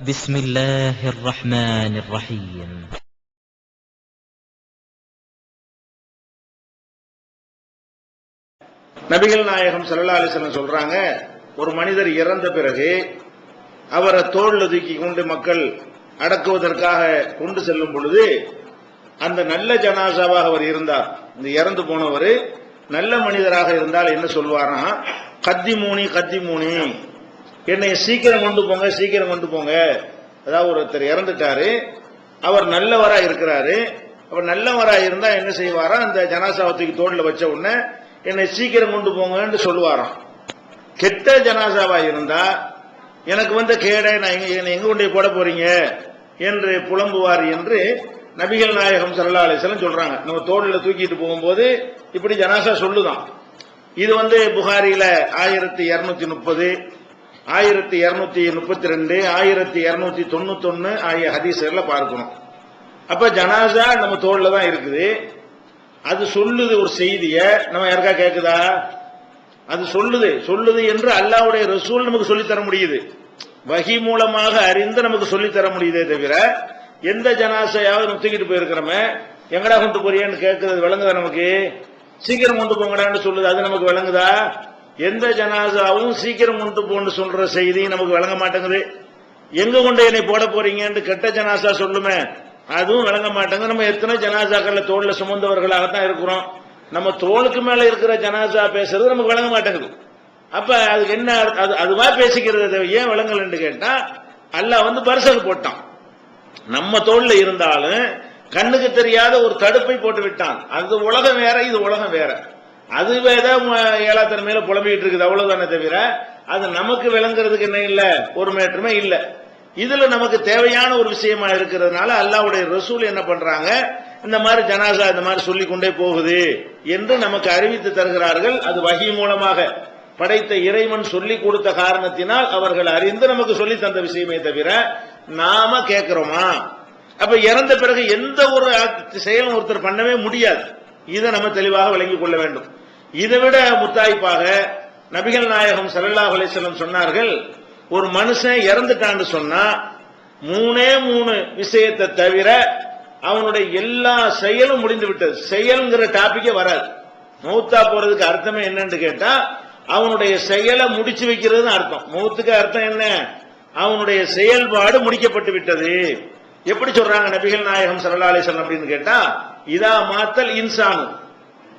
بسم الله الرحمن الرحيم நபிகள் நாயகம் ஸல்லல்லாஹு அலைஹி வஸல்லம் சொல்றாங்க ஒரு மனிதர் இறந்த பிறகு அவரை தோல்ல தூக்கி கொண்டு மக்கள் அடக்குவதற்காக கொண்டு செல்லும் பொழுது அந்த நல்ல ஜனாசாவாக அவர் இருந்தார் இந்த இறந்து போனவர் நல்ல மனிதராக இருந்தால் என்ன சொல்வாராம் கத்தி மூனி கத்தி மூனி என்னை சீக்கிரம் கொண்டு போங்க சீக்கிரம் கொண்டு போங்க. அதாவது ஒருத்தர் இறந்துட்டாரு. அவர் நல்லவரா இருக்கிறாரு. அவர் நல்லவரா இருந்தா என்ன செய்வாரா? அந்த ஜனாசாவை தூக்கி தோல்ல வச்ச உடனே என்னை சீக்கிரம் கொண்டு போங்கன்னு சொல்லுவாராம். கெட்ட ஜனாசாவா இருந்தா எனக்கு வந்த கேடை நான் எங்க என்னை எங்க கொண்டு போட போறீங்க? என்று புலம்புவார் என்று நபிகள் நாயகம் ஸல்லல்லாஹு அலைஹி சொல்றாங்க. நம்ம தோல்ல தூக்கிட்டு போகும்போது இப்படி ஜனாசா சொல்லுதான். இது வந்து புகாரியில ஆயிரத்தி இருநூத்தி முப்பது ஆயிரத்தி இருநூத்தி முப்பத்தி ரெண்டு ஆயிரத்தி இருநூத்தி தொண்ணூத்தி ஒன்னு ஆகிய ஹதீசர்ல பார்க்கணும். அப்ப ஜனாசா நம்ம தோல்ல தான் இருக்குது. அது சொல்லுது ஒரு செய்திய. நம்ம யாருக்கா கேக்குதா? அது சொல்லுது. சொல்லுது என்று அல்லாஹ்வுடைய ரசூல் நமக்கு சொல்லித்தர முடியுது. வகி மூலமாக அறிந்து நமக்கு சொல்லித்தர முடியுதே தவிர எந்த ஜனாசையாவது நம்ம தூக்கிட்டு போயிருக்கிறோமே எங்கடா கொண்டு போறியான்னு கேட்கறது விளங்குதா நமக்கு? சீக்கிரம் கொண்டு போங்கடான்னு சொல்லுது. அது நமக்கு விளங்குதா? எந்த ஜனாசாவும் சீக்கிரம் கொண்டு போன்னு சொல்ற செய்தி நமக்கு விளங்க மாட்டேங்குது. எங்க கொண்டு என்னை போட போறீங்கன்னு கெட்ட ஜனாசா சொல்லுமே அதுவும் விளங்க மாட்டேங்குது. நம்ம எத்தனை ஜனாசாக்கள்ல தோல்ல சுமந்தவர்களாகத்தான் இருக்கிறோம். நம்ம தோளுக்கு மேல இருக்கிற ஜனாசா பேசுறது நமக்கு விளங்க மாட்டேங்குது. அப்ப அதுக்கு என்ன அது அதுவா பேசிக்கிறது ஏன் விளங்கலன்னு கேட்டா அல்ல வந்து பரிசல் போட்டான். நம்ம தோல்ல இருந்தாலும் கண்ணுக்கு தெரியாத ஒரு தடுப்பை போட்டு விட்டான் அது உலகம் வேற இது உலகம் வேற. அதுவே தான் ஏழாத்தன்மையில புலம்பிட்டு இருக்குது. அவ்வளவுதானே தவிர அது நமக்கு விளங்குறதுக்கு என்ன இல்லை? ஒரு மேற்றுமே இல்லை. இதுல நமக்கு தேவையான ஒரு விஷயமா இருக்கிறதுனால அல்லாவுடைய ரசூல் என்ன பண்றாங்க? இந்த மாதிரி ஜனாசா இந்த மாதிரி சொல்லி கொண்டே போகுது என்று நமக்கு அறிவித்து தருகிறார்கள். அது வகி மூலமாக படைத்த இறைவன் சொல்லி கொடுத்த காரணத்தினால் அவர்கள் அறிந்து நமக்கு சொல்லி தந்த விஷயமே தவிர நாம கேட்கிறோமா? அப்ப இறந்த பிறகு எந்த ஒரு செயலும் ஒருத்தர் பண்ணவே முடியாது. இதை நம்ம தெளிவாக விளங்கிக் கொள்ள வேண்டும். இதை விட முத்தாய்ப்பாக நபிகள் நாயகம் சரல்லா அலைஹி சொன்னார்கள் ஒரு மனுஷன் இறந்துட்டான்னு சொன்னா மூணே மூணு விஷயத்தை தவிர அவனுடைய எல்லா செயலும் முடிந்து விட்டது. செயல்ங்கிற டாபிக்கே வராது. மௌத்தா போறதுக்கு அர்த்தமே என்னன்னு கேட்டா அவனுடைய செயலை முடிச்சு வைக்கிறது அர்த்தம். மௌத்துக்கு அர்த்தம் என்ன? அவனுடைய செயல்பாடு முடிக்கப்பட்டு விட்டது. எப்படி சொல்றாங்க நபிகள் நாயகம் சரலாலேசன் அப்படின்னு கேட்டா இதா மாத்தல் இன்சானு.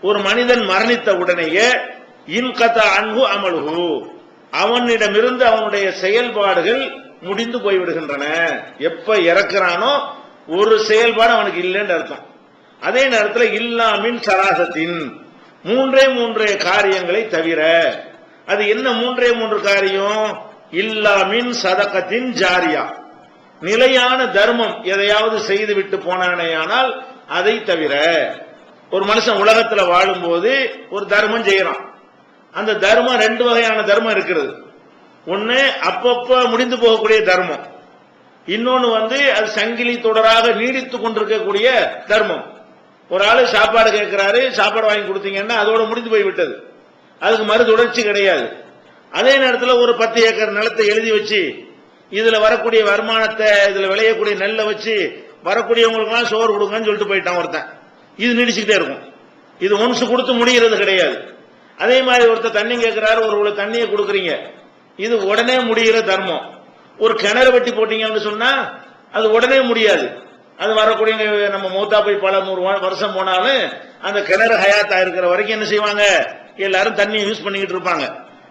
ஒரு மனிதன் மரணித்த உடனேயே இன்கதா அன்பு அமலுகு அவனிடமிருந்து அவனுடைய செயல்பாடுகள் முடிந்து போய்விடுகின்றன. எப்ப இறக்குறானோ ஒரு செயல்பாடு அவனுக்கு இல்லைன்னு அர்த்தம். அதே நேரத்தில் இல்லாமின் சராசத்தின். மூன்றே மூன்றே காரியங்களை தவிர அது என்ன மூன்றே மூன்று காரியம்? இல்லாமின் சதகத்தின் ஜாரியா. நிலையான தர்மம் எதையாவது செய்து விட்டு போனானேயானால் அதை தவிர ஒரு மனுஷன் உலகத்துல வாழும்போது ஒரு தர்மம் செய்யறான். அந்த தர்மம் ரெண்டு வகையான தர்மம் இருக்கிறது. ஒன்னு அப்பப்ப முடிந்து போகக்கூடிய தர்மம். இன்னொன்னு வந்து அது சங்கிலி தொடராக நீடித்து கொண்டிருக்கக்கூடிய தர்மம். ஒரு ஆளு சாப்பாடு கேட்கிறாரு சாப்பாடு வாங்கி கொடுத்தீங்கன்னா அதோட முடிந்து போய் விட்டது. அதுக்கு மறு தொடர்ச்சி கிடையாது. அதே நேரத்தில் ஒரு பத்து ஏக்கர் நிலத்தை எழுதி வச்சு இதுல வரக்கூடிய வருமானத்தை இதுல விளையக்கூடிய நெல்லை வச்சு வரக்கூடியவங்களுக்கெல்லாம் சோறு கொடுங்கன்னு சொல்லிட்டு போயிட்டான் ஒருத்தன். இது நீடிச்சுக்கிட்டே இருக்கும். இது ஒன்ஸ் கொடுத்து முடிகிறது கிடையாது. அதே மாதிரி ஒருத்தர் தண்ணி கேட்கிறாரு ஒரு தண்ணியை கொடுக்குறீங்க. இது உடனே முடிகிற தர்மம். ஒரு கிணறு வெட்டி போட்டீங்கன்னு சொன்னா அது உடனே முடியாது. அது வரக்கூடிய நம்ம மூத்தா போய் பல நூறு வருஷம் போனாலும் அந்த கிணறு ஹயாத்தா இருக்கிற வரைக்கும் என்ன செய்வாங்க? எல்லாரும் தண்ணியை யூஸ் பண்ணிக்கிட்டு இருப்பாங்க.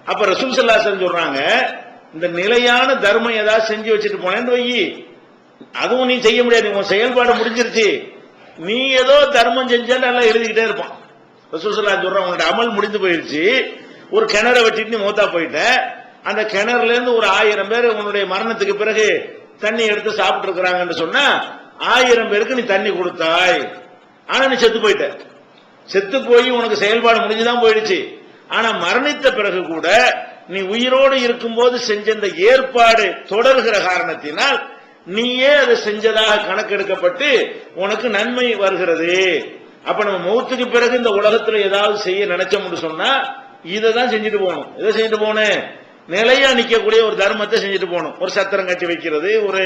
அப்ப ரசூல் சல்லாசன் சொல்றாங்க இந்த நிலையான தர்மம் ஏதாவது செஞ்சு வச்சுட்டு போனேன்னு வை அதுவும் நீ செய்ய முடியாது. உன் செயல்பாடு முடிஞ்சிருச்சு. நீ ஏதோ தர்மம் செஞ்சா நல்லா எழுதிக்கிட்டே இருப்பான். ரசூல் சல்லா சொல்றான் அமல் முடிந்து போயிருச்சு ஒரு கிணற வெட்டிட்டு நீ மூத்தா போயிட்ட. அந்த கிணறுல இருந்து ஒரு ஆயிரம் பேர் உன்னுடைய மரணத்துக்கு பிறகு தண்ணி எடுத்து சாப்பிட்டு இருக்கிறாங்கன்னு சொன்னா ஆயிரம் பேருக்கு நீ தண்ணி கொடுத்தாய். ஆனா நீ செத்து போயிட்ட. செத்து போய் உனக்கு செயல்பாடு முடிஞ்சுதான் போயிடுச்சு. ஆனா மரணித்த பிறகு கூட நீ உயிரோடு இருக்கும்போது செஞ்ச இந்த ஏற்பாடு தொடர்கிற காரணத்தினால் நீயே அதை செஞ்சதாக கணக்கெடுக்கப்பட்டு உனக்கு நன்மை வருகிறது. அப்ப நம்ம மௌத்துக்கு பிறகு இந்த உலகத்துல ஏதாவது செய்ய நினைச்சோம்னு சொன்னா இதை தான் செஞ்சுட்டு போகணும். இதை செஞ்சுட்டு போனேன் நிலையா நிக்கக்கூடிய ஒரு தர்மத்தை செஞ்சுட்டு போகணும். ஒரு சத்திரம் கட்டி வைக்கிறது ஒரு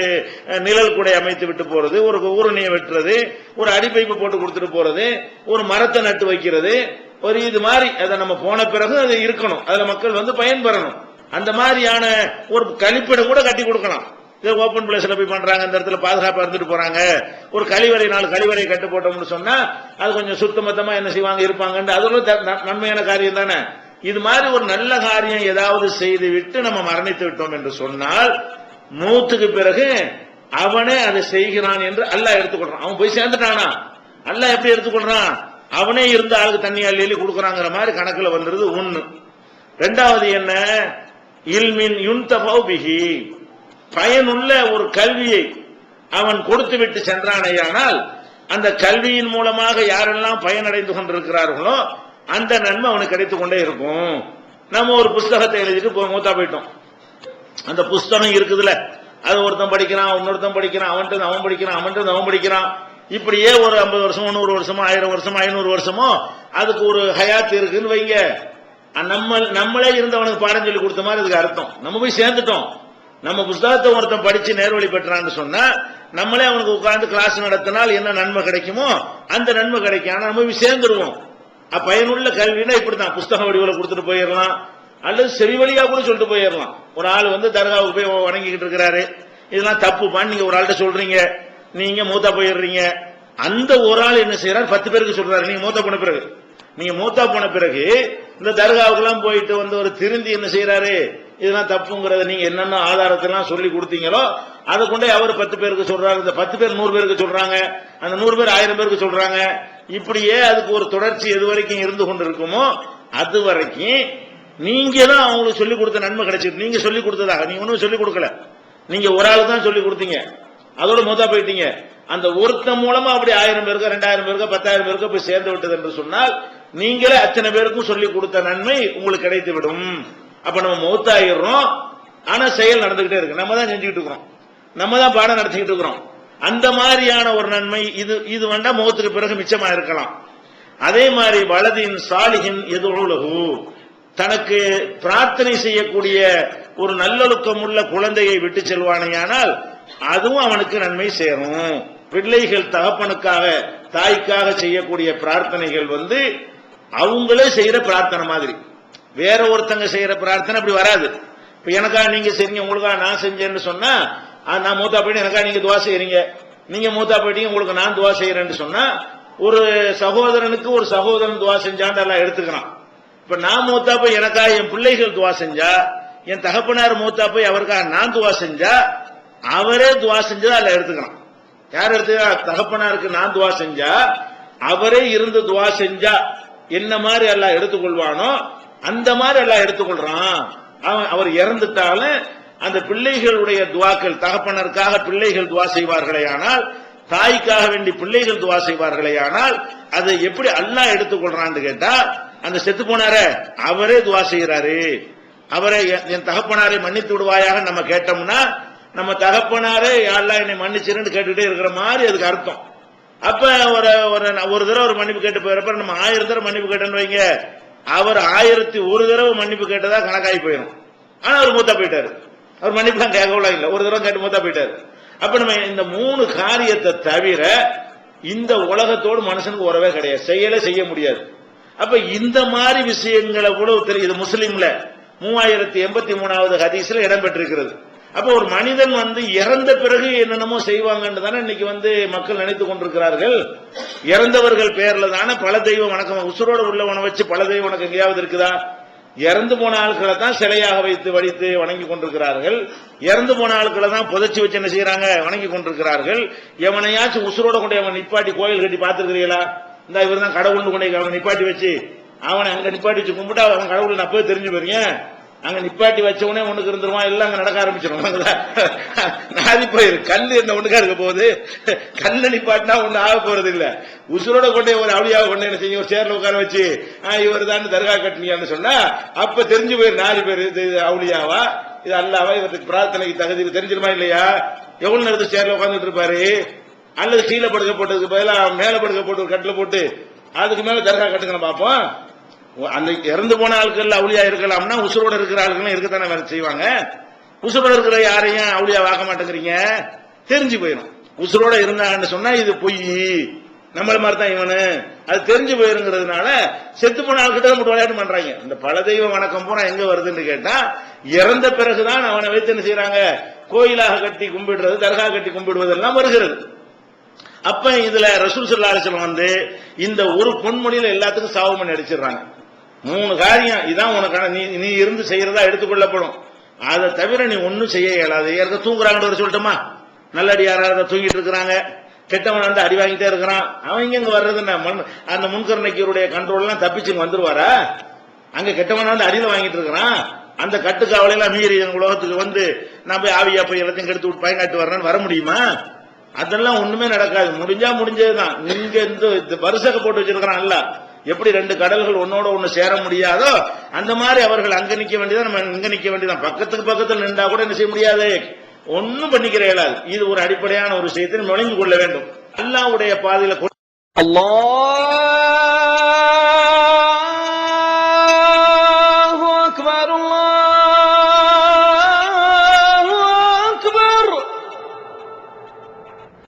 நிழல் கூடை அமைத்து விட்டு போறது ஒரு ஊரணியை வெட்டுறது ஒரு அடிப்பைப்பு போட்டு கொடுத்துட்டு போறது ஒரு மரத்தை நட்டு வைக்கிறது. ஒரு இது மாதிரி அதை நம்ம போன பிறகு அது இருக்கணும். அதுல மக்கள் வந்து பயன்பெறணும். அந்த மாதிரியான ஒரு கழிப்பிடம் கூட கட்டி கொடுக்கலாம். ஓப்பன் பிளேஸ்ல போய் பண்றாங்க அந்த இடத்துல பாதுகாப்பா இருந்துட்டு போறாங்க. ஒரு கழிவறை நாலு கழிவறை கட்டு போட்டோம்னு சொன்னா அது கொஞ்சம் சுத்தமத்தமா என்ன செய்வாங்க இருப்பாங்கன்னு அதுவும் ந- நன்மையான காரியம் தானே. இது மாதிரி ஒரு நல்ல காரியம் ஏதாவது செய்து விட்டு நம்ம மரணித்து விட்டோம் என்று சொன்னால் மூத்துக்கு பிறகு அவனே அதை செய்கிறான் என்று அல்லாஹ் எடுத்துக்கொள்றான். அவன் போய் சேர்ந்துட்டானா? அல்லாஹ் எப்படி எடுத்துக்கொள்றான்? அவனே இருந்த ஆளுக்கு தண்ணி அள்ளி கொடுக்குறாங்கிற கொடுக்கறாங்கிற மாதிரி கணக்குல வந்துருது ஒண்ணு. ரெண்டாவது என்ன? இல்மின் யுன்தபௌ பிஹி. பயனுள்ள ஒரு கல்வியை அவன் கொடுத்து விட்டு சென்றானேயானால் அந்த கல்வியின் மூலமாக யாரெல்லாம் பயனடைந்து கொண்டிருக்கிறார்களோ அந்த நன்மை அவனுக்கு கிடைத்துக் கொண்டே இருக்கும். நம்ம ஒரு புஸ்தகத்தை எழுதிட்டு மூத்தா போயிட்டோம். அந்த புஸ்தகம் இருக்குதுல்ல அது ஒருத்தன் படிக்கிறான் இன்னொருத்தன் படிக்கிறான் அவன்கிட்ட அவன் படிக்கிறான் அவன்கிட்ட அவன் படிக்கிறான். இப்படியே ஒரு ஐம்பது வருஷமோ நூறு வருஷமோ ஆயிரம் வருஷமோ ஐநூறு வருஷமோ அதுக்கு ஒரு ஹயாத் இருக்குன்னு வைங்க. நம்ம நம்மளே இருந்தவனுக்கு பாடம் சொல்லி கொடுத்த மாதிரி அதுக்கு அர்த்தம். நம்ம போய் சேர்ந்துட்டோம். நம்ம புஸ்தகத்தை ஒருத்தன் படிச்சு நேர்வழி பெற்றான்னு சொன்னா நம்மளே அவனுக்கு உட்கார்ந்து கிளாஸ் நடத்தினால் என்ன நன்மை கிடைக்குமோ அந்த நன்மை கிடைக்கும் ஆனா நம்ம சேர்ந்துருவோம். பயனுள்ள கல்வினா இப்படிதான் புஸ்தக வடிவில் கொடுத்துட்டு போயிடலாம். அல்லது செவி வழியா கூட சொல்லிட்டு போயிடலாம். ஒரு ஆள் வந்து தர்காவுக்கு போய் வணங்கிக்கிட்டு இருக்கிறாரு. இதெல்லாம் தப்புப்பா நீங்க ஒரு ஆள்கிட்ட சொல்றீங்க. நீங்க மூத்தா போயிடுறீங்க. அந்த ஒரு ஆள் என்ன செய்யறாரு பத்து பேருக்கு சொல்றாரு. நீங்க மூத்தா போன பிறகு. நீங்க மூத்தா போன பிறகு இந்த தர்காவுக்கெல்லாம் போயிட்டு வந்து ஒரு திருந்தி என்ன செய்யறாரு இதெல்லாம் தப்புங்கிறத நீங்க என்னென்ன ஆதாரத்தெல்லாம் சொல்லி கொடுத்தீங்களோ அதை கொண்டே அவர் பத்து பேருக்கு சொல்றாரு. இந்த பத்து பேர் நூறு பேருக்கு சொல்றாங்க. அந்த நூறு பேர் ஆயிரம் பேருக்கு சொல்றாங்க. இப்படியே அதுக்கு ஒரு தொடர்ச்சி எது வரைக்கும் இருந்து கொண்டு இருக்குமோ அது வரைக்கும் நீங்க தான் அவங்களுக்கு சொல்லிக் கொடுத்த நன்மை கிடைச்சிருக்கு. நீங்க சொல்லிக் கொடுத்ததாக. நீங்க ஒன்றும் சொல்லி கொடுக்கல. நீங்க ஒரு ஆளு தான் சொல்லிக் கொடுத்தீங்க. அதோட மொத்தா போயிட்டீங்க. அந்த ஒருத்தன் மூலமா அப்படி ஆயிரம் பேருக்கு ரெண்டாயிரம் பேருக்கு பத்தாயிரம் பேருக்கு போய் சேர்ந்து விட்டது என்று சொன்னால் நீங்களே அத்தனை பேருக்கும் சொல்லிக் கொடுத்த நன்மை உங்களுக்கு கிடைத்து விடும் அப்ப நம்ம மௌத்தாயிடுறோம். ஆனா செயல் நடந்துகிட்டே இருக்கு. நம்ம தான் செஞ்சுக்கிட்டு இருக்கிறோம். நம்ம தான் பாடம் நடத்திக்கிட்டு இருக்கிறோம். அந்த மாதிரியான ஒரு நன்மை இது இது வேண்டா மௌத்துக்கு பிறகு மிச்சமா இருக்கலாம். அதே மாதிரி வலதின் சாலிகின் எதுலகு தனக்கு பிரார்த்தனை செய்யக்கூடிய ஒரு நல்லொழுக்கம் உள்ள குழந்தையை விட்டு செல்வானேயானால் அதுவும் அவனுக்கு நன்மை சேரும். பிள்ளைகள் தகப்பனுக்காக தாய்க்காக செய்யக்கூடிய பிரார்த்தனைகள் வந்து அவங்களே செய்யற பிரார்த்தனை மாதிரி. வேற ஒருத்தங்க செய்யற பிரார்த்தனை அப்படி வராது. இப்ப எனக்கா நீங்க செய்றீங்க உங்களுக்கா நான் செஞ்சேன்னு சொன்னா நான் மூத்தா போயிட்டு எனக்கா நீங்க துவா செய்யறீங்க நீங்க மூத்தா போயிட்டீங்க உங்களுக்கு நான் துவா செய்யறேன்னு சொன்னா ஒரு சகோதரனுக்கு ஒரு சகோதரன் துவா செஞ்சான்னு எல்லாம் எடுத்துக்கிறான். இப்ப நான் மூத்தா போய் எனக்கா என் பிள்ளைகள் துவா செஞ்சா என் தகப்பனார் மூத்தா போய் அவருக்காக நான் துவா செஞ்சா அவரே துவா செஞ்சதா அதில் எடுத்துக்கிறான். யார் எடுத்துக்கா தகப்பனாருக்கு நான் துவா செஞ்சா அவரே இருந்து துவா செஞ்சா என்ன மாதிரி எல்லாம் எடுத்துக்கொள்வானோ அந்த மாதிரி எல்லாம் எடுத்துக்கொள்றான். அவன் அவர் இறந்துட்டாலும் அந்த பிள்ளைகளுடைய துவாக்கள் தகப்பனருக்காக பிள்ளைகள் துவா செய்வார்களே ஆனால் தாய்க்காக வேண்டி பிள்ளைகள் துவா செய்வார்களே ஆனால் அதை எப்படி அல்லாஹ் எடுத்துக்கொள்றான்னு கேட்டா அந்த செத்து போனார அவரே துவா செய்யறாரு அவரை என் என் தகப்பனாரை மன்னித்து விடுவாயாக நம்ம கேட்டோம்னா நம்ம தகப்பனாரே யாரெல்லாம் என்னை மன்னிச்சிருன்னு கேட்டுக்கிட்டே இருக்கிற மாதிரி அதுக்கு அர்த்தம். அப்ப ஒரு ஒரு ஒரு தடவை ஒரு மன்னிப்பு கேட்டு போயிடப்ப நம்ம ஆயிரம் தடவை மன்னிப்பு கேட்டோன்னு வைங்க. அவர் ஆயிரத்தி ஒரு தடவை மன்னிப்பு கேட்டதா கணக்காகி போயிடும் ஆனா அவர் மூத்தா போயிட்டாரு. அவர் மன்னிப்புலாம் கேட்கவில்லை இல்ல. ஒரு தடவை கேட்டு மூத்தா போயிட்டாரு. அப்ப நம்ம இந்த மூணு காரியத்தை தவிர இந்த உலகத்தோடு மனுஷனுக்கு உறவே கிடையாது. செயலை செய்ய முடியாது. அப்ப இந்த மாதிரி விஷயங்களை கூட தெரியுது முஸ்லீம்ல மூவாயிரத்தி எண்பத்தி மூணாவது ஹதீஸ்ல இடம்பெற்றிருக்கிறது அப்ப ஒரு மனிதன் வந்து இறந்த பிறகு என்னென்னமோ செய்வாங்கன்னு தானே இன்னைக்கு வந்து மக்கள் நினைத்துக் கொண்டிருக்கிறார்கள். இறந்தவர்கள் பேர்ல தானே பல தெய்வம் வணக்கம். உசுரோடு உள்ளவனை வச்சு பல தெய்வம் வணக்கம் எங்கேயாவது இருக்குதா? இறந்து போன ஆட்களை தான் சிலையாக வைத்து வடித்து வணங்கி கொண்டிருக்கிறார்கள். இறந்து போன ஆட்களை தான் புதைச்சி வச்சு என்ன செய்யறாங்க வணங்கி கொண்டிருக்கிறார்கள். எவனையாச்சும் உசுரோட கொண்டு அவன் நிப்பாட்டி கோயில் கட்டி பார்த்துருக்கிறீங்களா? இந்த இவர் தான் கடவுள்னு கொண்டு அவன் நிப்பாட்டி வச்சு அவனை அங்க நிப்பாட்டி வச்சு கும்பிட்டா அவன் கடவுள் நான் போய் தெரிஞ்சு போறீங்க அங்க நிப்பாட்டி உடனே ஒண்ணுக்கு இருந்துருவான் எல்லாம் அங்க நடக்க ஆரம்பிச்சிடும் நாதி போயிரு. கல் என்ன ஒண்ணுக்கா இருக்க போகுது? கல்ல நிப்பாட்டினா ஒண்ணு ஆக போறது இல்ல. உசுரோட கொண்டே ஒரு அவளியாக கொண்டு என்ன செய்யும்? ஒரு சேர்ல உட்கார வச்சு இவர் தான் தர்கா கட்டினியான்னு சொன்னா அப்ப தெரிஞ்சு போயிரு. நாலு பேர் இது அவளியாவா? இது அல்லாவா? இவருக்கு பிரார்த்தனைக்கு தகுதி தெரிஞ்சிருமா இல்லையா? எவ்வளவு நேரத்தில் சேர்ல உட்கார்ந்துட்டு இருப்பாரு? அல்லது கீழே படுக்க போட்டதுக்கு பதிலாக மேல படுக்க போட்டு ஒரு கட்டில போட்டு அதுக்கு மேல தர்கா கட்டுங்க பார்ப்போம். அந்த இறந்து போன ஆட்கள் அவளியா இருக்கலாம்னா உசுரோட இருக்கிற ஆட்களும் இருக்கத்தானே வேலை செய்வாங்க? உசுரோட இருக்கிற யாரையும் அவுளியா வாக்க மாட்டேங்கிறீங்க? தெரிஞ்சு போயிடும் உசுரோட இருந்தாங்கன்னு சொன்னா இது பொய். நம்மள மாதிரி தான் இவனு. அது தெரிஞ்சு போயிருங்கிறதுனால செத்து போன ஆள்கிட்ட தான் மட்டும் விளையாட்டு பண்றாங்க. இந்த பல தெய்வ வணக்கம் பூரா எங்க வருதுன்னு கேட்டா இறந்த பிறகுதான் அவனை வைத்து என்ன செய்யறாங்க கோயிலாக கட்டி கும்பிடுறது தர்கா கட்டி கும்பிடுவதெல்லாம் வருகிறது. அப்ப இதுல ரசூல் சல்லா அலிஸ்லாம் வந்து இந்த ஒரு பொன்மொழியில எல்லாத்துக்கும் சாவு பண்ணி அடிச்சிடுறாங்க. மூணு காரியம் இதான் உனக்கான நீ நீ இருந்து செய்யறதா எடுத்துக்கொள்ளப்படும். அதை தவிர நீ ஒன்னும் செய்ய இயலாது. ஏற்க தூங்குறாங்கன்னு சொல்லட்டுமா? நல்லடியாரா தூங்கிட்டு இருக்கிறாங்க. கெட்டவன் வந்து அடி வாங்கிட்டே இருக்கிறான். அவன் இங்க வர்றது என்ன? அந்த முன்கருணைக்கியருடைய கண்ட்ரோல்லாம் தப்பிச்சு வந்துருவாரா? அங்க கெட்டவன் வந்து அடியில் வாங்கிட்டு இருக்கிறான். அந்த கட்டுக்காவலையெல்லாம் மீறி எங்க உலகத்துக்கு வந்து நான் போய் ஆவியா போய் எல்லாத்தையும் கெடுத்து விட்டு பயங்காட்டு வர்றேன்னு வர முடியுமா? அதெல்லாம் ஒண்ணுமே நடக்காது. முடிஞ்சா முடிஞ்சதுதான். நீங்க இந்த இந்த வருஷக்க போட்டு வச்சிருக்கிறான் இல்ல எப்படி ரெண்டு கடல்கள் ஒன்னோட ஒண்ணு சேர முடியாதோ அந்த மாதிரி அவர்கள் அங்க நிக்க வேண்டியதான் நம்ம இங்க நிக்க வேண்டியதான் பக்கத்துக்கு பக்கத்துல நின்றா கூட என்ன செய்ய முடியாது? ஒன்னும் பண்ணிக்கிற இயலாது. இது ஒரு அடிப்படையான ஒரு விஷயத்தை நுழைந்து கொள்ள வேண்டும். அல்லாவுடைய பாதையில அல்லா